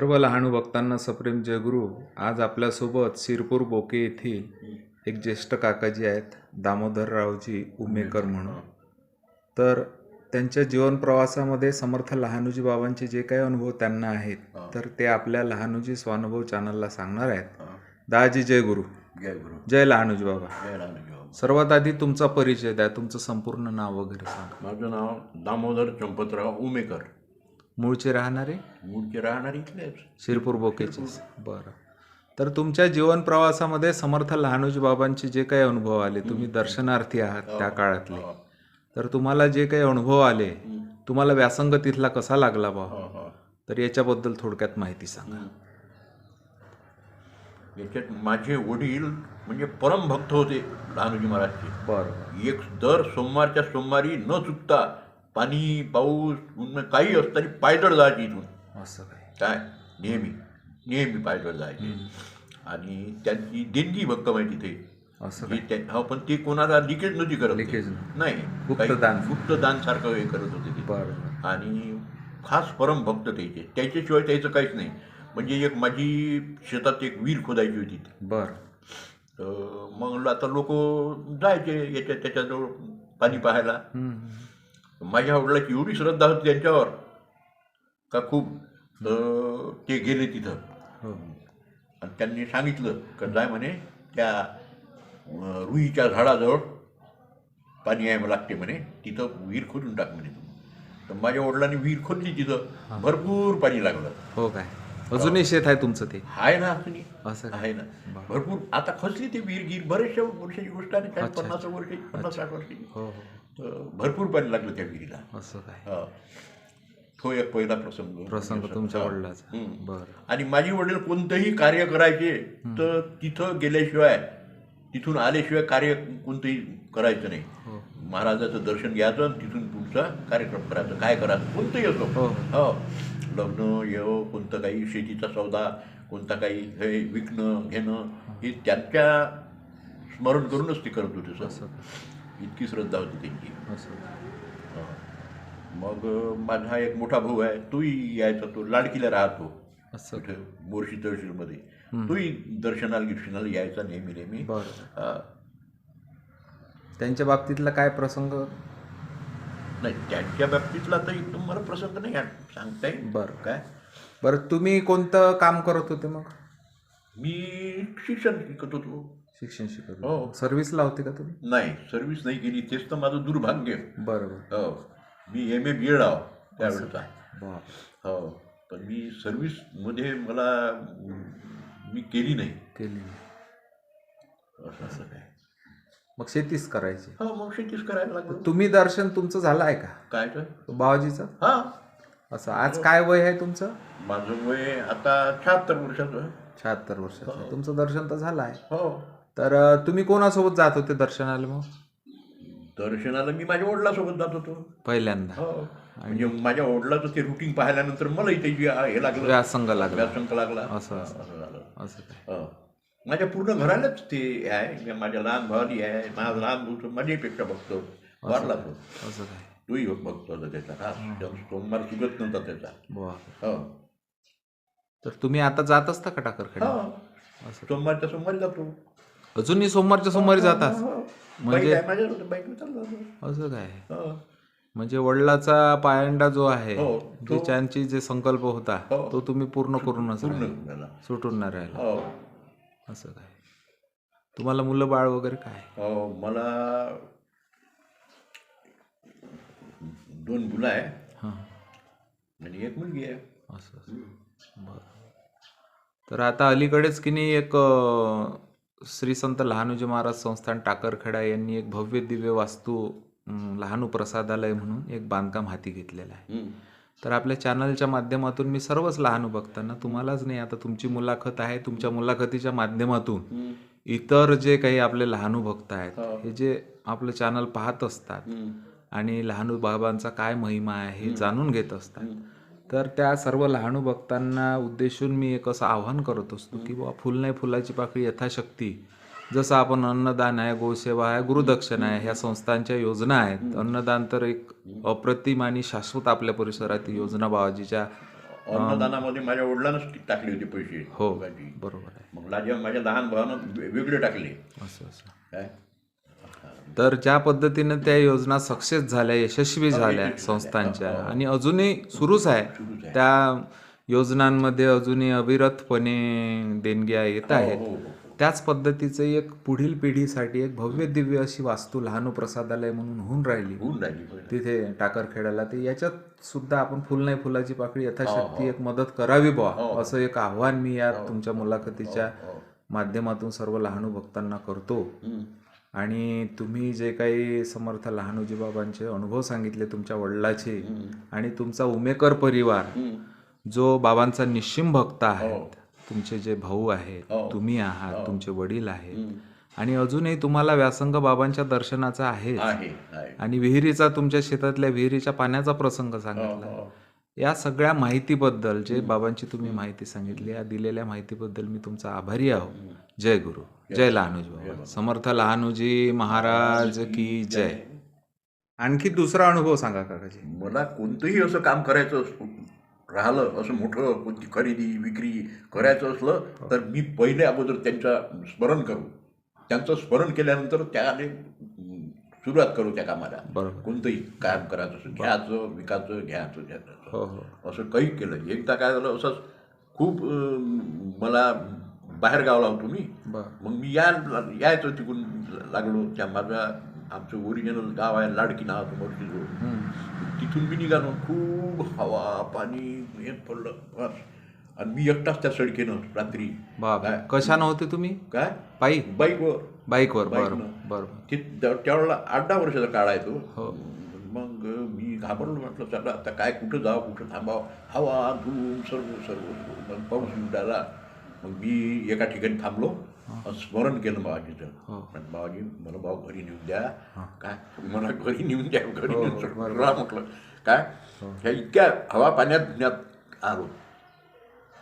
सर्व लहानू भक्तांना सप्रेम जयगुरु. आज आपल्यासोबत शिरपूर बोके येथील एक ज्येष्ठ काकाजी आहेत दामोदररावजी उमेकर म्हणून. तर त्यांच्या जीवन प्रवासामध्ये समर्थ लहानूजी बाबांचे जे काही अनुभव त्यांना आहेत तर ते आपल्या लहानूजी स्वानुभव चॅनलला सांगणार आहेत. दाजी जय गुरु जय गुरु. जय लहानूजी बाबा. जय रामदेव सर्वात आधी तुमचा परिचय द्या तुमचं संपूर्ण नाव वगैरे सांगा. माझं नाव दामोदर चंपतराव उमेकर. मूळचे राहणारे? मूळचे राहणार इथलेच. शिरपूर बोकेचे. बरं. तर तुमच्या जीवन प्रवासामध्ये समर्थ लहानूजी बाबांचे जे काही अनुभव आले तुम्ही दर्शनार्थी आहात त्या काळातले. हो, तर तुम्हाला जे काही अनुभव आले तुम्हाला व्यासंग तिथला कसा लागला बा? हो, हो. तर याच्याबद्दल थोडक्यात माहिती सांगा. याच्यात माझे वडील म्हणजे परमभक्त होते लहानोजी महाराजचे. बरं. एक दर सोमवारच्या सोमवारी न चुकता पाणी पाऊस ऊन, काही असताना पायदळ जायचे इथून. असं काय? काय? नेहमी. नेहमी पायदळ जायचे. आणि त्यांची देणगी भक्कम आहे तिथे. असं जी त्या- हो पण ते कोणाला लिकेज नव्हती करत ते. लिकेज नव्हती. नाही. गुप्तदान. गुप्तदान सारखं हे करत होते ते. बरं बरं. आणि खास परम भक्त त्याचे त्याच्याशिवाय त्याचं काहीच नाही. म्हणजे एक माझी शेतात एक विहीर खोदायची होती ती. बरं. तर मग आता लोक जायचे याच्या त्याच्याजवळ पाणी पाहायला. हम्म. माझ्या वडिलाची एवढी श्रद्धा होती त्यांच्यावर का खूप ते गेले तिथं. हो. आणि त्यांनी सांगितलं का जाय म्हणे त्या रुईच्या झाडाजवळ पाणी यायला लागते म्हणे तिथं विहीर खोदून टाक म्हणे तर माझ्या वडिलांनी विहीर खोदली तिथं भरपूर पाणी लागलं. हो काय? अजूनही शेत आहे तुमचं ते? आहे ना असं असं? आहे ना. भरपूर. आता खचली ती विहीर गिर बरेचशा वर्षाची गोष्ट आहे पन्नास वर्षाची पन्नास साठ वर्षाची. हो हो. भरपूर पाणी लागलं त्या विहिरीला. असं काय? हा. तो एक पहिला प्रसंग. प्रसंग तुमच्या हा. वडिलाचा. बरं. आणि माझी वडील कोणतंही कार्य करायचे तर तिथं गेल्याशिवाय तिथून आल्याशिवाय कार्य कोणतंही करायचं नाही. हो. महाराजाचं दर्शन घ्यायचं आणि तिथून पुढचा कार्यक्रम करायचा. काय करायचं? कोणतंही असो. हो. हो. लग्न येव कोणतं काही शेतीचा सौदा कोणता काही हे विकणं घेणं हे त्यांच्या स्मरण करूनच ते करत होते सर. इतकी श्रद्धा होती त्यांची. हा. मग माझा एक मोठा भाऊ आहे तोही यायचा तो लाडकीला राहतो. तिथे मोर्शी तहसीलमध्ये. तोही दर्शनाला गिर्शनाला यायचा नेहमी नेहमी. त्यांच्या बाबतीतला काय प्रसंग? नाही त्यांच्या बाबतीतला तर एकदम मला प्रसंग नाही सांगता येईल बरं. काय? बरं तुम्ही कोणतं काम करत होते मग? मी शिक्षण शिकत होतो. शिक्षण शिकत हो. सर्व्हिसला होते का तुम्ही? नाही सर्व्हिस नाही केली तेच तर माझं दुर्भाग्य. बरं बरं हो. मी एम ए बी एड आहो त्यावेळेचा. हो. पण मी सर्व्हिसमध्ये मला मी केली नाही. केली नाही. असं असं काय. मग शेतीच करायची. हो मग शेतीच करायला लागलं. तुम्ही दर्शन तुमचं झालं आहे का? काय तर? बाबाजीचं? हा. असं आज काय वय आहे तुमचं? माझं वय आता शहात्तर वर्षाचं. शहात्तर वर्षाचं. तुमचं दर्शन तर झालं आहे. हो. तर अं, तुम्ही कोणासोबत जात होते दर्शनाला मग? दर्शनाला मी माझ्या वडिलासोबत जात होतो. पहिल्यांदा. हो. म्हणजे माझ्या वडिलाचं ते रुटीन पाहिल्यानंतर मलाही त्याची आ- हे लागलं. व्यासंग लागला. व्यासंक लागला. असं असं असं झालं. असं काय हो. माझ्या पूर्ण घरालाच ते आहे. माझ्या लहान भावाली आहे. माझा लहान भाऊ तर माझ्यापेक्षा बघतो. वारला तो. असं काय? तोही बघतो त्याचा. हा सोमवार चुकत नव्हता त्याचा. हो. तर तुम्ही आता जात असता का टाकरखेडा हो. असं. सोमवारच्या सोमवारी जातो अजूनही सोमवारच्या सोमवारी जातात हो. म्हणजे- बाईकवर चाललो जातो. असं काय हो. म्हणजे वडिलाचा पायंडा जो आहे हो, जे त्यांची जे संकल्प होता हो. तो तुम्ही पूर्ण करूनच. झाला. सुटून नाही राहिला हो असं काय तुम्हाला मुलं बाळ वगैरे काय हो मला दोन मुलं आहे हां आणि एक मुलगी आहे असं बरं तर आता अलीकडेच की नाही एक श्री संत लहानूजी महाराज संस्थान टाकरखेडा यांनी एक भव्य दिव्य वास्तू लहानू प्रसादालय म्हणून एक बांधकाम हाती घेतलेलं आहे. तर आपल्या चॅनलच्या माध्यमातून मी सर्वच लहानू बघताना तुम्हालाच नाही आता तुमची मुलाखत आहे तुमच्या मुलाखतीच्या माध्यमातून. इतर जे काही आपले लहानू भक्त आहेत हो. हे जे आपलं चॅनल पाहत असतात. आणि लहानू बाबांचा काय महिमा आहे हे जाणून घेत असतात. तर त्या सर्व लहानू भक्तांना उद्देशून मी एक असं आव्हान करत असतो की बाबा फुल नाही फुलाची पाकळी यथाशक्ती. जसं आपण अन्नदान आहे गोसेवा आहे गुरुदक्षिणा आहे ह्या संस्थांच्या योजना आहेत. अन्नदान तर एक अप्रतिम आणि शाश्वत आपल्या परिसरात योजना बाबाजीच्या अन्नदानामध्ये माझ्या वडिलांनाच टाकले होते पैसे. हो. बरोबर आहे. मग माझ्या लहान भावानं वेगळे टाकले. असं असं. काय? तर ज्या पद्धतीने त्या योजना सक्सेस झाल्या यशस्वी झाल्या संस्थांच्या आणि अजूनही सुरूच आहे. त्या योजनांमध्ये अजूनही अविरतपणे देणग्या येत आहेत हो हो. त्याच पद्धतीचं एक पुढील पिढीसाठी एक भव्य दिव्य अशी वास्तू लहानू प्रसादालय म्हणून होऊन राहिली. होऊन राहिली होय. तिथे टाकरखेड्याला ते याच्यात सुद्धा आपण फुल नाही फुलाची पाकळी यथाशक्ती एक मदत करावी बा असं एक आव्हान मी या तुमच्या मुलाखतीच्या माध्यमातून सर्व लहानू भक्तांना करतो. आणि तुम्ही जे काही समर्थ लहानोजी बाबांचे अनुभव सांगितले तुमच्या वडिलाचे आणि तुमचा उमेकर परिवार. जो बाबांचा निश्चिम भक्त आहेत तुमचे जे भाऊ आहेत हो. तुम्ही आहात तुमचे वडील आहेत. आणि अजूनही तुम्हाला व्यासंग बाबांच्या दर्शनाचा आहे आणि विहिरीचा तुमच्या शेतातल्या विहिरीच्या पाण्याचा प्रसंग सांगितला हो. या सगळ्या माहितीबद्दल जे बाबांची तुम्ही माहिती सांगितली या दिलेल्या माहितीबद्दल मी तुमचा आभारी आहो. जय गुरु. जय लहानूजी बाबा. समर्थ लहानूजी महाराज की जय. आणखी दुसरा अनुभव सांगा काकाजी. मला कोणतंही असं काम करायचं असं- राहिलं असं मोठं कोणती खरेदी विक्री करायचं असलं तर मी पहिले अगोदर त्यांचा स्मरण करू. त्यांचं स्मरण केल्यानंतर त्याने सुरुवात करू त्या कामाला. बरोबर. कोणतंही काम करायचं असं घ्यायचं विकायचं घ्यायचं घ्यायचं. हो हो. असं काही केलं. एकदा काय झालं असंच खूप मला बाहेर गावला होतो मी. मग मी या यायचो तिकडून लागलो. त्या माझ्या आमचं ओरिजिनल गाव आहे लाडकी नावाचं मोठी तिथून मी निघालो. खूप हवा पाणी हे पडलं. बस. आणि मी एकटाच त्या सडकेनं रात्री. काय? कशा नव्हते तुम्ही? काय? पायी बाईकवर. बाईकवर बर बाईकनं. बर ते त्या- त्यावेळेला आठ दहा वर्षाचा काळ आहे तो. हो. मग मी घाबरलो म्हटलं चला आता काय कुठं जावं कुठं थांबावं? हवा धूम सर्व सर्व मग पाऊस राहिला. मग मी एका ठिकाणी थांबलो स्मरण केलं बाबाजीचं. हो. म्हटलं बाबाजी मला भाऊ घरी नेऊन द्या. काय? मला घरी नेऊन द्या घरी हो, नेऊन हो, बरोबर. म्हटलं. काय? ह्या इतक्या हवा पाण्यात धुण्यात आलो.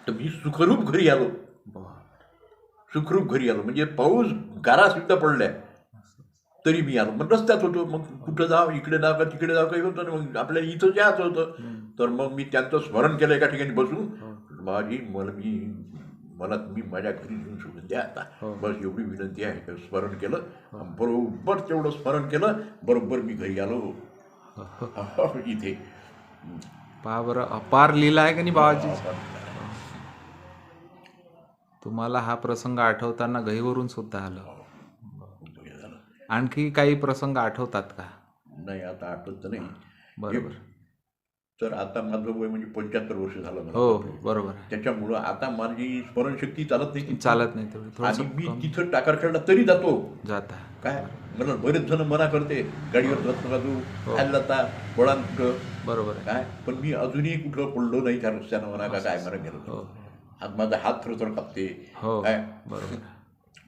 तर मी सुखरूप घरी आलो. सुखरूप घरी आलो. म्हणजे पाऊस गारा सुद्धा पडल्या. तरी मी आलो. मग रस्त्यात होतो. मग कुठं जाव? इकडे जाव का तिकडे जाव? काही होतं मग आपल्याला इथं जायचं होतं. तर मग मी त्यांचं स्मरण केलं एका ठिकाणी बसून. माझी मला मी मला तुम्ही माझ्या घरी घेऊन सोडून द्या आता. बस एवढी विनंती आहे. स्मरण केलं. बरोबर तेवढं स्मरण केलं. बरोबर मी घरी आलो. इथे. पहा बरं. अपार लीला आहे का नाही बाबाजी तुम्हाला हा प्रसंग आठवताना गहीवरून सुद्धा आलं. हे. आणखी काही प्रसंग आठवतात का? नाही आता आठवत नाही. बरोबर. तर आता माझं वय म्हणजे पंच्याहत्तर वर्ष झालं मला. हो बरोबर. आहे त्याच्यामुळं आता माझी स्मरणशक्ती चालत नाही चालत नाही तेवढी. आणि थोडस मी तिथं टाकार खेळला तरी जातो. जाता. काय? मला बरेच जण मना करते गाडीवर जात नका तू खायला जाता कुठं बरोबर आहे. काय? पण मी अजूनही कुठं पडलो नाही त्या रस्त्यानं म्हणा का काय मला गेलो हो. आज माझा हात थरथर कापते. हो काय? बरोबर.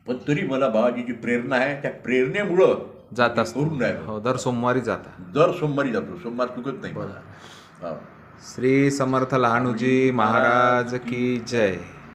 पण तरी मला बाबाजीची प्रेरणा आहे त्या प्रेरणेमुळं जात असतो. करून राहिलो. हो दर सोमवारी जाता. दर सोमवारी जातो. सोमवार चुकत नाही. हा. श्री समर्थ लहानूजी महाराज की जय.